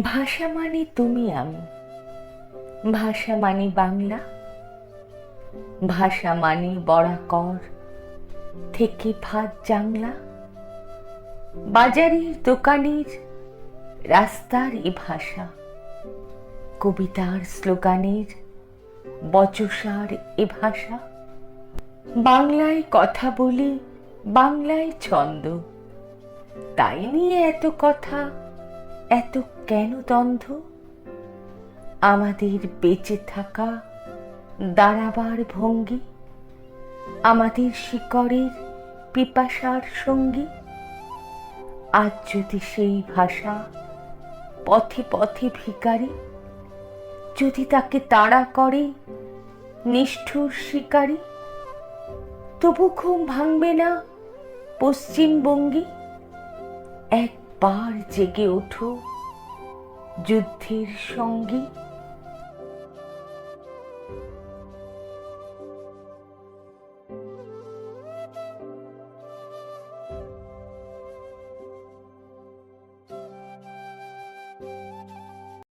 ভাষা মানে তুমি আমি। ভাষা মানে বাংলা। ভাষা মানে বরাকর থেকে ভাত জাংলা। বাজারের দোকানের রাস্তার এ ভাষা। কবিতার স্লোগানের বচসার এ ভাষা। বাংলায় কথা বলি বাংলায় ছন্দ। তাই নিয়ে এত কথা। এত কেন দ্বন্দ্ব? আমাদের বেঁচে থাকা দাঁড়াবার ভঙ্গি, আমাদের শিকড়ের পিপাসার সঙ্গী। আজ যদি সেই ভাষা পথে পথে ভিকারি যদি তাকে তাড়া করে নিষ্ঠুর শিকারী, তবু ঘুম ভাঙবে না পশ্চিমবঙ্গী? একবার জেগে ওঠো। যুদ্ধের সঙ্গী